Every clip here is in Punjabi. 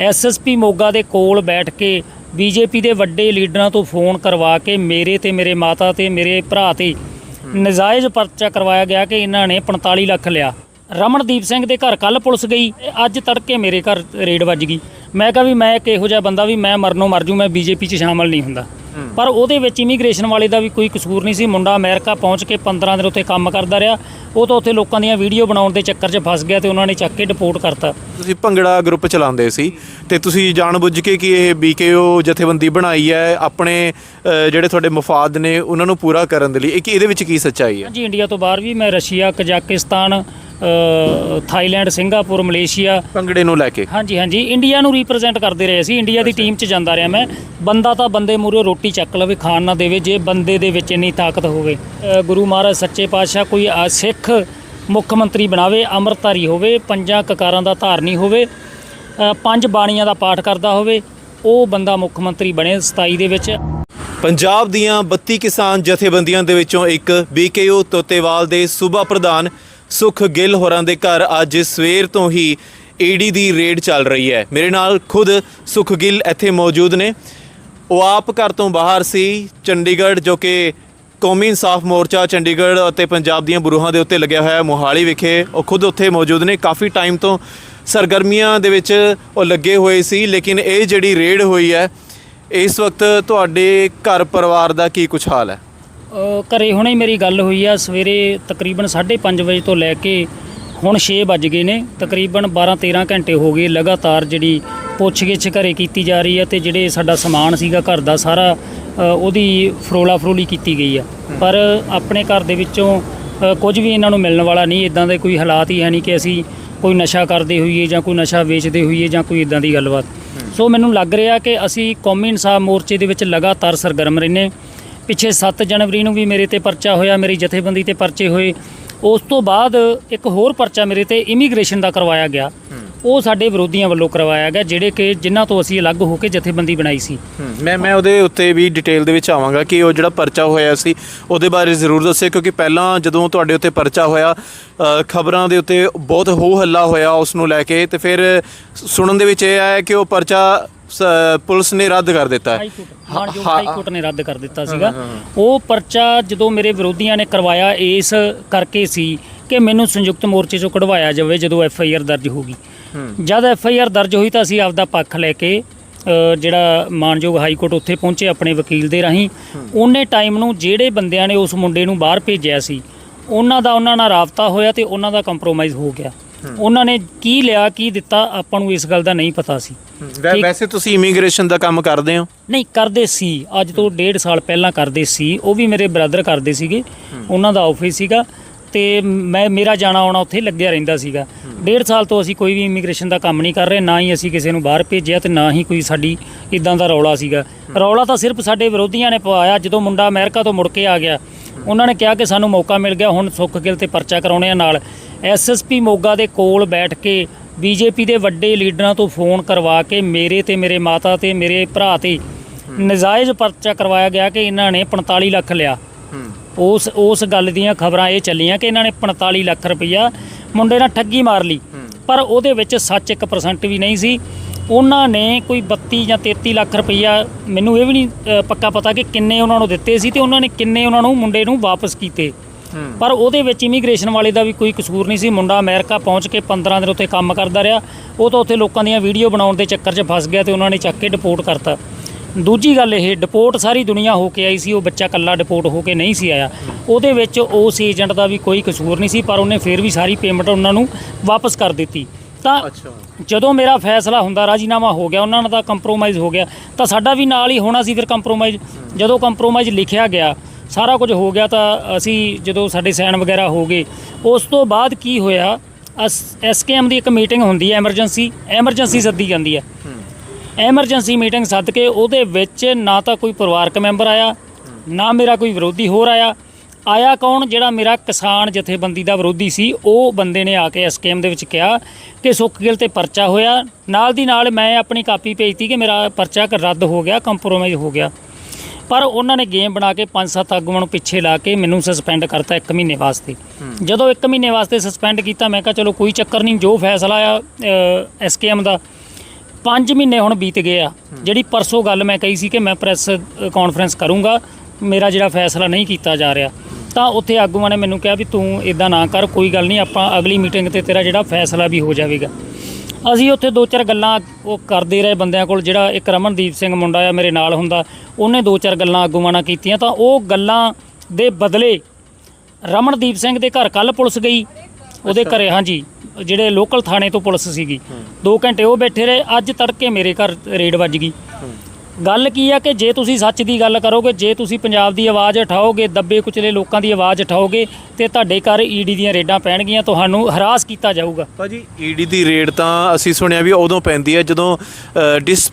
ਐਸਐਸਪੀ ਮੋਗਾ ਦੇ ਕੋਲ ਬੈਠ ਕੇ ਬੀਜੇਪੀ ਦੇ ਵੱਡੇ ਲੀਡਰਾਂ ਤੋਂ ਫੋਨ ਕਰਵਾ ਕੇ ਮੇਰੇ ਤੇ ਮੇਰੇ ਮਾਤਾ ਤੇ ਮੇਰੇ ਭਰਾ ਤੇ ਨਜਾਇਜ਼ ਪਰਚਾ ਕਰਵਾਇਆ ਗਿਆ ਕਿ ਇਹਨਾਂ ਨੇ 45 ਲੱਖ ਲਿਆ। ਰਮਨਦੀਪ ਸਿੰਘ ਦੇ ਘਰ ਕੱਲ ਪੁਲਿਸ ਗਈ, ਅੱਜ ਤੜਕੇ ਮੇਰੇ ਘਰ ਰੇਡ ਵੱਜ ਗਈ। ਮੈਂ ਕਿਹਾ ਵੀ ਮੈਂ ਇੱਕ ਇਹੋ ਜਿਹਾ ਬੰਦਾ ਵੀ ਮੈਂ ਮਰਨੋਂ ਮਰ ਜੂ, ਮੈਂ ਬੀਜੇਪੀ 'ਚ ਸ਼ਾਮਲ ਨਹੀਂ ਹੁੰਦਾ। ਪਰ ਉਹਦੇ ਵਿੱਚ ਇਮੀਗ੍ਰੇਸ਼ਨ ਵਾਲੇ ਦਾ ਵੀ ਕੋਈ ਕਸੂਰ ਨਹੀਂ ਸੀ। ਮੁੰਡਾ ਅਮਰੀਕਾ ਪਹੁੰਚ ਕੇ 15 ਦਿਨ ਉੱਥੇ ਕੰਮ ਕਰਦਾ ਰਿਹਾ। ਉਹ ਤਾਂ ਉੱਥੇ ਲੋਕਾਂ ਦੀਆਂ ਵੀਡੀਓ ਬਣਾਉਣ ਦੇ ਚੱਕਰ 'ਚ ਫਸ ਗਿਆ ਤੇ ਉਹਨਾਂ ਨੇ ਚੱਕ ਕੇ ਡਿਪੋਰਟ ਕਰਤਾ। ਤੁਸੀਂ ਭੰਗੜਾ ਗਰੁੱਪ ਚਲਾਉਂਦੇ ਸੀ ਤੇ ਤੁਸੀਂ ਜਾਣਬੁੱਝ ਕੇ ਕਿ ਇਹ ਬੀਕੇਓ ਜਥੇਬੰਦੀ ਬਣਾਈ ਹੈ ਆਪਣੇ ਅ, ਜਿਹੜੇ ਤੁਹਾਡੇ ਮਫਾਦ ਨੇ ਉਹਨਾਂ ਨੂੰ ਪੂਰਾ ਕਰਨ ਦੇ ਲਈ। ਇਹ ਕੀ ਇਹਦੇ ਵਿੱਚ ਕੀ ਸੱਚਾਈ ਹੈ? ਹਾਂਜੀ ਇੰਡੀਆ ਤੋਂ ਬਾਹਰ ਵੀ ਮੈਂ Russia Kazakhstan Thailand Singapore Malaysia. ਭੰਗੜੇ ਨੂੰ ਲੈ ਕੇ। ਹਾਂਜੀ ਹਾਂਜੀ। ਇੰਡੀਆ ਨੂੰ ਰਿਪਰੈਜ਼ੈਂਟ ਕਰਦੇ ਰਹੇ ਸੀ ਇੰਡੀਆ ਦੀ ਟੀਮ 'ਚ ਜਾਂਦਾ ਰਿਹਾ ਮੈਂ। ਬੰਦਾ ਤਾਂ ਬੰਦੇ ਮੂਰੇ ਰੋਟੀ ਚੱਕ ਲਵੇ ਖਾਣ ਨਾ ਦੇਵੇ ਜੇ ਬੰਦੇ ਦੇ ਵਿੱਚ ਇੰਨੀ ਤਾਕਤ ਹੋਵੇ। ਗੁਰੂ ਮਹਾਰਾਜ ਸੱਚੇ ਪਾਤਸ਼ਾਹ ਕੋਈ ਸਿੱਖ ਮੁੱਖ ਮੰਤਰੀ ਬਣਾਵੇ ਅੰਮ੍ਰਿਤਧਾਰੀ ਹੋਵੇ ਪੰਜਾਂ ਕਕਾਰਾਂ ਦਾ ਧਾਰਨੀ ਹੋਵੇ ਪੰਜ ਬਾਣੀਆਂ ਦਾ ਪਾਠ ਕਰਦਾ ਹੋਵੇ ਉਹ ਬੰਦਾ ਮੁੱਖ ਮੰਤਰੀ ਬਣੇ 27 ਦੇ ਵਿੱਚ। ਪੰਜਾਬ ਦੀਆਂ 32 ਕਿਸਾਨ ਜਥੇਬੰਦੀਆਂ ਦੇ ਵਿੱਚੋਂ ਇੱਕ ਬੀਕੇਯੂ ਤੋਤੇਵਾਲ ਦੇ ਸੂਬਾ ਪ੍ਰਧਾਨ ਸੁਖ ਗਿੱਲ ਹੋਰਾਂ ਦੇ ਘਰ ਅੱਜ ਸਵੇਰ ਤੋਂ ਹੀ ਈਡੀ ਦੀ ਰੇਡ ਚੱਲ ਰਹੀ ਹੈ। ਮੇਰੇ ਨਾਲ ਖੁਦ ਸੁਖ ਗਿੱਲ ਇੱਥੇ ਮੌਜੂਦ ਨੇ। ਉਹ ਆਪ ਘਰ ਤੋਂ ਬਾਹਰ ਸੀ, ਚੰਡੀਗੜ੍ਹ, ਜੋ ਕਿ ਕੌਮੀ ਇਨਸਾਫ ਮੋਰਚਾ ਚੰਡੀਗੜ੍ਹ ਅਤੇ ਪੰਜਾਬ ਦੀਆਂ ਬਰੂਹਾਂ ਦੇ ਉੱਤੇ ਲੱਗਿਆ ਹੋਇਆ ਮੋਹਾਲੀ ਵਿਖੇ ਉਹ ਖੁਦ ਉੱਥੇ ਮੌਜੂਦ ਨੇ। ਕਾਫੀ ਟਾਈਮ ਤੋਂ ਸਰਗਰਮੀਆਂ ਦੇ ਵਿੱਚ ਉਹ ਲੱਗੇ ਹੋਏ ਸੀ, ਲੇਕਿਨ ਇਹ ਜਿਹੜੀ ਰੇਡ ਹੋਈ ਹੈ, ਇਸ ਵਕਤ ਤੁਹਾਡੇ ਘਰ ਪਰਿਵਾਰ ਦਾ ਕੀ ਕੁਛ ਹਾਲ ਹੈ? ਘਰੇ ਹੁਣੇ ਮੇਰੀ ਗੱਲ ਹੋਈ ਆ ਸਵੇਰੇ ਤਕਰੀਬਨ 5:30 ਵਜੇ ਤੋਂ ਲੈ ਕੇ ਹੁਣ 6 ਵੱਜ ਗਏ ਨੇ। ਤਕਰੀਬਨ 12-13 ਘੰਟੇ ਹੋ ਗਏ ਲਗਾਤਾਰ ਜਿਹੜੀ ਪੁੱਛਗਿੱਛ ਘਰੇ ਕੀਤੀ ਜਾ ਰਹੀ ਹੈ ਤੇ ਜਿਹੜੇ ਸਾਡਾ ਸਮਾਨ ਸੀਗਾ ਘਰ ਦਾ ਸਾਰਾ ਉਹਦੀ ਫਰੋਲਾ ਫਰੋਲੀ ਕੀਤੀ ਗਈ ਆ। ਪਰ ਆਪਣੇ ਘਰ ਦੇ ਵਿੱਚੋਂ ਕੁਝ ਵੀ ਇਹਨਾਂ ਨੂੰ ਮਿਲਣ ਵਾਲਾ ਨਹੀਂ ਇਦਾਂ ਦੇ ਕੋਈ ਹਾਲਾਤ ਹੀ ਹੈ ਨਹੀਂ ਕਿ ਅਸੀਂ ਕੋਈ ਨਸ਼ਾ ਕਰਦੇ ਹੋਈਏ ਜਾਂ ਕੋਈ ਨਸ਼ਾ ਵੇਚਦੇ ਹੋਈਏ ਜਾਂ ਕੋਈ ਇਦਾਂ ਦੀ ਗੱਲਬਾਤ। ਸੋ ਮੈਨੂੰ ਲੱਗ ਰਿਹਾ ਕਿ ਅਸੀਂ ਕੌਮੀ ਇਨਸਾਫ ਮੋਰਚੇ ਦੇ ਵਿੱਚ ਲਗਾਤਾਰ ਸਰਗਰਮ ਰਹਿੰਦੇ ਪਿੱਛੇ 7 ਜਨਵਰੀ ਨੂੰ ਵੀ ਮੇਰੇ ਤੇ ਪਰਚਾ ਹੋਇਆ, ਮੇਰੀ ਜਥੇਬੰਦੀ ਤੇ ਪਰਚੇ ਹੋਏ। ਉਸ ਤੋਂ ਬਾਅਦ ਇੱਕ ਹੋਰ ਪਰਚਾ ਮੇਰੇ ਤੇ ਇਮੀਗ੍ਰੇਸ਼ਨ ਦਾ ਕਰਵਾਇਆ ਗਿਆ। ਉਹ ਸਾਡੇ ਵਿਰੋਧੀਆਂ ਵੱਲੋਂ ਕਰਵਾਇਆ ਗਿਆ, ਜਿਹੜੇ ਕਿ ਜਿਨ੍ਹਾਂ ਤੋਂ ਅਸੀਂ ਅਲੱਗ ਹੋ ਕੇ ਜਥੇਬੰਦੀ ਬਣਾਈ ਸੀ। ਮੈਂ ਮੈਂ ਉਹਦੇ ਉੱਤੇ ਵੀ ਡਿਟੇਲ ਦੇ ਵਿੱਚ ਆਵਾਂਗਾ ਕਿ ਉਹ ਜਿਹੜਾ ਪਰਚਾ ਹੋਇਆ ਸੀ, ਉਹਦੇ ਬਾਰੇ ਜ਼ਰੂਰ ਦੱਸਿਓ, ਕਿਉਂਕਿ ਪਹਿਲਾਂ ਜਦੋਂ ਤੁਹਾਡੇ ਉੱਤੇ ਪਰਚਾ ਹੋਇਆ ਖਬਰਾਂ ਦੇ ਉੱਤੇ ਬਹੁਤ ਹੋ ਹੱਲਾ ਹੋਇਆ ਉਸ ਨੂੰ ਲੈ ਕੇ ਤੇ ਫਿਰ ਸੁਣਨ ਦੇ ਵਿੱਚ ਇਹ ਆਇਆ ਕਿ ਉਹ ਪਰਚਾ ਸ- ਪੁਲਿਸ ਨੇ ਰੱਦ ਕਰ ਦਿੱਤਾ। ਹੈ ਹਾਈ ਕੋਰਟ ਮਾਨਯੋਗ ਹਾਈ ਕੋਰਟ ਨੇ ਰੱਦ ਕਰ ਦਿੱਤਾ ਸੀਗਾ। ਉਹ ਪਰਚਾ ਜਦੋਂ ਮੇਰੇ ਵਿਰੋਧੀਆਂ ਨੇ ਕਰਵਾਇਆ ਇਸ ਕਰਕੇ ਸੀ ਕਿ ਮੈਨੂੰ ਸੰਯੁਕਤ ਮੋਰਚੇ ਚੋਂ ਕਢਵਾਇਆ ਜਾਵੇ ਜਦੋਂ ਐਫ ਆਈ ਆਰ ਦਰਜ ਹੋਗੀ ਜਦ ਐਫ ਆਈ ਆਰ ਦਰਜ ਹੋਈ ਤਾਂ ਅਸੀਂ ਆਪਦਾ ਪੱਖ ਲੈ ਕੇ ਅ, ਜਿਹੜਾ ਮਾਨਯੋਗ ਹਾਈ ਕੋਰਟ ਉੱਥੇ ਪਹੁੰਚੇ ਆਪਣੇ ਵਕੀਲ ਦੇ ਰਾਹੀਂ। ਉਹਨੇ ਟਾਈਮ ਨੂੰ ਜਿਹੜੇ ਬੰਦਿਆਂ ਨੇ ਉਸ ਮੁੰਡੇ ਨੂੰ ਬਾਹਰ ਭੇਜਿਆ ਸੀ ਉਹਨਾਂ ਦਾ ਉਹਨਾਂ ਨਾਲ ਰਾਬਤਾ ਹੋਇਆ ਤੇ ਉਹਨਾਂ ਦਾ ਕੰਪਰੋਮਾਈਜ਼ ਹੋ ਗਿਆ। ਉਹਨਾਂ ਨੇ ਕੀ ਲਿਆ ਕੀ ਦਿੱਤਾ ਆਪਾਂ ਨੂੰ ਇਸ ਗੱਲ ਦਾ ਨਹੀਂ ਪਤਾ ਸੀ। ਵੈ- ਵੈਸੇ ਤੁਸੀਂ ਇਮੀਗ੍ਰੇਸ਼ਨ ਦਾ ਕੰਮ ਕਰਦੇ ਹੋ? ਨਹੀਂ ਕਰਦੇ ਸੀ। ਅੱਜ ਤੋਂ ਡੇਢ ਸਾਲ ਪਹਿਲਾਂ ਕਰਦੇ ਸੀ। ਉਹ ਵੀ ਮੇਰੇ ਬ੍ਰਦਰ ਕਰਦੇ ਸੀਗੇ। ਉਹਨਾਂ ਦਾ ਆਫਿਸ ਸੀਗਾ। ਤੇ ਮੈਂ ਮੇਰਾ ਜਾਣਾ ਆਉਣਾ ਉੱਥੇ ਲੱਗਿਆ ਰਹਿੰਦਾ ਸੀਗਾ। ਡੇਢ ਸਾਲ ਤੋਂ ਅਸੀਂ ਕੋਈ ਵੀ ਇਮੀਗ੍ਰੇਸ਼ਨ ਦਾ ਕੰਮ ਨਹੀਂ ਕਰ ਰਹੇ। ਨਾ ਹੀ ਅਸੀਂ ਕਿਸੇ ਨੂੰ ਬਾਹਰ ਭੇਜਿਆ ਤੇ ਨਾ ਹੀ ਕੋਈ ਸਾਡੀ ਇਦਾਂ ਦਾ ਰੌਲਾ ਸੀਗਾ। ਰੌਲਾ ਤਾਂ ਸਿਰਫ ਸਾਡੇ ਵਿਰੋਧੀਆਂ ਨੇ ਪਵਾਇਆ ਜਦੋਂ ਮੁੰਡਾ ਅਮਰੀਕਾ ਤੋਂ ਮੁੜ ਕੇ ਆ ਗਿਆ ਉਹਨਾਂ ਨੇ ਕਿਹਾ ਕਿ ਸਾਨੂੰ ਮੌਕਾ ਮਿਲ ਗਿਆ। ਹੁਣ ਸੁੱਖ ਗਿੱਲ ਤੇ ਪਰਚਾ ਕਰਾਉਣੇ ਆ ਨਾਲ। ਐਸਐਸਪੀ ਮੋਗਾ ਦੇ ਕੋਲ ਬੈਠ ਕੇ ਬੀਜੇਪੀ ਦੇ ਵੱਡੇ ਲੀਡਰਾਂ ਤੋਂ ਫੋਨ ਕਰਵਾ ਕੇ ਮੇਰੇ ਤੇ ਮੇਰੇ ਮਾਤਾ ਤੇ ਮੇਰੇ ਭਰਾ ਤੇ ਨਜਾਇਜ਼ ਪਰਚਾ ਕਰਵਾਇਆ ਗਿਆ ਕਿ ਇਹਨਾਂ ਨੇ 45 ਲੱਖ ਲਿਆ। ਉਸ ਉਸ ਗੱਲ ਦੀਆਂ ਖਬਰਾਂ ਇਹ ਚੱਲੀਆਂ ਕਿ ਇਹਨਾਂ ਨੇ 45 ਲੱਖ ਰੁਪਈਆ ਮੁੰਡੇ ਨਾਲ ਠੱਗੀ ਮਾਰ ਲਈ। ਪਰ ਉਹਦੇ ਵਿੱਚ ਸੱਚ 1% ਵੀ ਨਹੀਂ ਸੀ। ਉਹਨਾਂ ਨੇ ਕੋਈ 32 ਜਾਂ 33 ਲੱਖ ਰੁਪਈਆ ਮੈਨੂੰ ਇਹ ਵੀ ਨਹੀਂ ਪੱਕਾ ਪਤਾ ਕਿ ਕਿੰਨੇ ਉਹਨਾਂ ਨੂੰ ਦਿੱਤੇ ਸੀ ਤੇ ਉਹਨਾਂ ਨੇ ਕਿੰਨੇ ਉਹਨਾਂ ਨੂੰ ਮੁੰਡੇ ਨੂੰ ਵਾਪਸ ਕੀਤੇ। ਪਰ ਉਹਦੇ ਵਿੱਚ ਇਮੀਗ੍ਰੇਸ਼ਨ ਵਾਲੇ ਦਾ ਵੀ ਕੋਈ ਕਸੂਰ ਨਹੀਂ ਸੀ। ਮੁੰਡਾ ਅਮਰੀਕਾ ਪਹੁੰਚ ਕੇ 15 ਦਿਨ ਉੱਥੇ ਕੰਮ ਕਰਦਾ ਰਿਹਾ। ਉਹ ਤਾਂ ਉੱਥੇ ਲੋਕਾਂ ਦੀਆਂ ਵੀਡੀਓ ਬਣਾਉਣ ਦੇ ਚੱਕਰ 'ਚ ਫਸ ਗਿਆ ਤੇ ਉਹਨਾਂ ਨੇ ਚੱਕ ਕੇ ਡਿਪੋਰਟ ਕਰਤਾ। ਦੂਜੀ ਗੱਲ ਇਹ ਡਿਪੋਰਟ ਸਾਰੀ ਦੁਨੀਆ ਹੋ ਕੇ ਆਈ ਸੀ। ਉਹ ਬੱਚਾ ਕੱਲਾ ਡਿਪੋਰਟ ਹੋ ਕੇ ਨਹੀਂ ਸੀ ਆਇਆ। ਉਹਦੇ ਵਿੱਚ ਉਸ ਏਜੰਟ ਦਾ ਵੀ ਕੋਈ ਕਸੂਰ ਨਹੀਂ ਸੀ ਪਰ ਉਹਨੇ ਫਿਰ ਵੀ ਸਾਰੀ ਪੇਮੈਂਟ ਉਹਨਾਂ ਨੂੰ ਵਾਪਸ ਕਰ ਦਿੱਤੀ। ਤਾਂ ਜਦੋਂ ਮੇਰਾ ਫੈਸਲਾ ਹੁੰਦਾ ਰਾਜੀਨਾਮਾ ਹੋ ਗਿਆ ਉਹਨਾਂ ਦਾ ਕੰਪਰੋਮਾਈਜ਼ ਹੋ ਗਿਆ। ਤਾਂ ਸਾਡਾ ਵੀ ਨਾਲ ਹੀ ਹੋਣਾ ਸੀ ਫਿਰ ਕੰਪਰੋਮਾਈਜ਼ ਜਦੋਂ ਕੰਪਰੋਮਾਈਜ਼ ਲਿਖਿਆ ਗਿਆ ਸਾਰਾ ਕੁਝ ਹੋ ਗਿਆ ਤਾਂ ਅਸੀਂ ਜਦੋਂ ਸਾਡੇ ਸਾਈਨ ਵਗੈਰਾ ਹੋ ਗਏ, ਉਸ ਤੋਂ ਬਾਅਦ ਕੀ ਹੋਇਆ ਐਸਕੇਐਮ ਦੀ ਇੱਕ ਮੀਟਿੰਗ ਹੁੰਦੀ ਹੈ ਐਮਰਜੈਂਸੀ ਐਮਰਜੈਂਸੀ ਸੱਦੀ ਜਾਂਦੀ ਹੈ। ਐਮਰਜੈਂਸੀ ਮੀਟਿੰਗ ਸੱਦ ਕੇ ਉਹਦੇ ਵਿੱਚ ਨਾ ਤਾਂ ਕੋਈ ਪਰਿਵਾਰਕ ਮੈਂਬਰ ਆਇਆ, ਨਾ ਮੇਰਾ ਕੋਈ ਵਿਰੋਧੀ ਹੋਰ ਆਇਆ। ਆਇਆ ਕੌਣ? ਜਿਹੜਾ ਮੇਰਾ ਕਿਸਾਨ ਜਥੇਬੰਦੀ ਦਾ ਵਿਰੋਧੀ ਸੀ, ਉਹ ਬੰਦੇ ਨੇ ਆ ਕੇ ਐਸਕੇਐਮ ਦੇ ਵਿੱਚ ਕਿਹਾ ਕਿ ਸੁੱਖ ਸੁਖਗਿਲ ਤੇ ਪਰਚਾ ਹੋਇਆ। ਨਾਲ ਦੀ ਨਾਲ ਮੈਂ ਆਪਣੀ ਕਾਪੀ ਭੇਜਤੀ ਕਿ ਮੇਰਾ ਪਰਚਾ ਰੱਦ ਹੋ ਗਿਆ, ਕੰਪਰੋਮਾਈਜ਼ ਹੋ ਗਿਆ। ਪਰ ਉਹਨਾਂ ਨੇ ਗੇਮ ਬਣਾ ਕੇ ਪੰਜ ਸੱਤ ਆਗੂਆਂ ਨੂੰ ਪਿੱਛੇ ਲਾ ਕੇ ਮੈਨੂੰ ਸਸਪੈਂਡ ਕਰਤਾ 1 ਮਹੀਨੇ ਵਾਸਤੇ। ਜਦੋਂ 1 ਮਹੀਨੇ ਵਾਸਤੇ ਸਸਪੈਂਡ ਕੀਤਾ ਮੈਂ ਕਿਹਾ ਚਲੋ ਕੋਈ ਚੱਕਰ ਨਹੀਂ ਜੋ ਫੈਸਲਾ ਆ ਐਸਕੇਐਮ ਦਾ 5 ਮਹੀਨੇ ਹੁਣ ਬੀਤ ਗਏ ਆ। ਜਿਹੜੀ ਪਰਸੋਂ ਗੱਲ ਮੈਂ ਕਹੀ ਸੀ ਕਿ ਮੈਂ ਪ੍ਰੈਸ ਕਾਨਫਰੰਸ ਕਰੂੰਗਾ ਮੇਰਾ ਜਿਹੜਾ ਫੈਸਲਾ ਨਹੀਂ ਕੀਤਾ ਜਾ ਰਿਹਾ ਤਾਂ ਉੱਥੇ ਆਗੂਆਂ ਨੇ ਮੈਨੂੰ ਕਿਹਾ ਵੀ ਤੂੰ ਇਦਾਂ ਨਾ ਕਰ ਕੋਈ ਗੱਲ ਨਹੀਂ ਆਪਾਂ ਅਗਲੀ ਮੀਟਿੰਗ ਤੇ ਤੇਰਾ ਜਿਹੜਾ ਫੈਸਲਾ ਵੀ ਹੋ ਜਾਵੇਗਾ। ਅਸੀਂ ਉੱਥੇ ਦੋ ਚਾਰ ਗੱਲਾਂ ਉਹ ਕਰਦੇ ਰਹੇ ਬੰਦਿਆਂ ਕੋਲ ਜਿਹੜਾ ਇੱਕ ਰਮਨਦੀਪ ਸਿੰਘ ਮੁੰਡਾ ਆ ਮੇਰੇ ਨਾਲ ਹੁੰਦਾ ਉਹਨੇ ਦੋ ਚਾਰ ਗੱਲਾਂ ਆਗੂਆਂ ਨਾਲ ਕੀਤੀਆਂ ਤਾਂ ਉਹ ਗੱਲਾਂ ਦੇ ਬਦਲੇ ਰਮਨਦੀਪ ਸਿੰਘ ਦੇ ਘਰ ਕੱਲ ਪੁਲਿਸ ਗਈ ਉਹਦੇ ਘਰੇ ਹਾਂਜੀ ਜਿਹੜੇ ਲੋਕਲ ਥਾਣੇ ਤੋਂ ਪੁਲਿਸ ਸੀਗੀ। 2 ਘੰਟੇ ਉਹ ਬੈਠੇ ਰਹੇ ਅੱਜ ਤੜਕੇ ਮੇਰੇ ਘਰ ਰੇਡ ਵੱਜ ਗਈ। ਗੱਲ ਕੀ ਆ ਕਿ ਜੇ ਤੁਸੀਂ ਸੱਚ ਦੀ ਗੱਲ ਕਰੋਗੇ ਜੇ ਤੁਸੀਂ ਪੰਜਾਬ ਦੀ ਆਵਾਜ਼ ਉਠਾਓਗੇ ਦੱਬੇ ਕੁਚਲੇ ਲੋਕਾਂ ਦੀ ਆਵਾਜ਼ ਉਠਾਓਗੇ ਤੇ ਤੁਹਾਡੇ ਘਰ ਈਡੀ ਦੀਆਂ ਰੇਡਾਂ ਪੈਣਗੀਆਂ ਤੁਹਾਨੂੰ ਹਰਾਸ ਕੀਤਾ ਜਾਊਗਾ। ਭਾਜੀ ਈਡੀ ਦੀ ਰੇਡ ਤਾਂ ਅਸੀਂ ਸੁਣਿਆ ਵੀ ਉਦੋਂ ਪੈਂਦੀ ਹੈ ਜਦੋਂ ਡਿਸ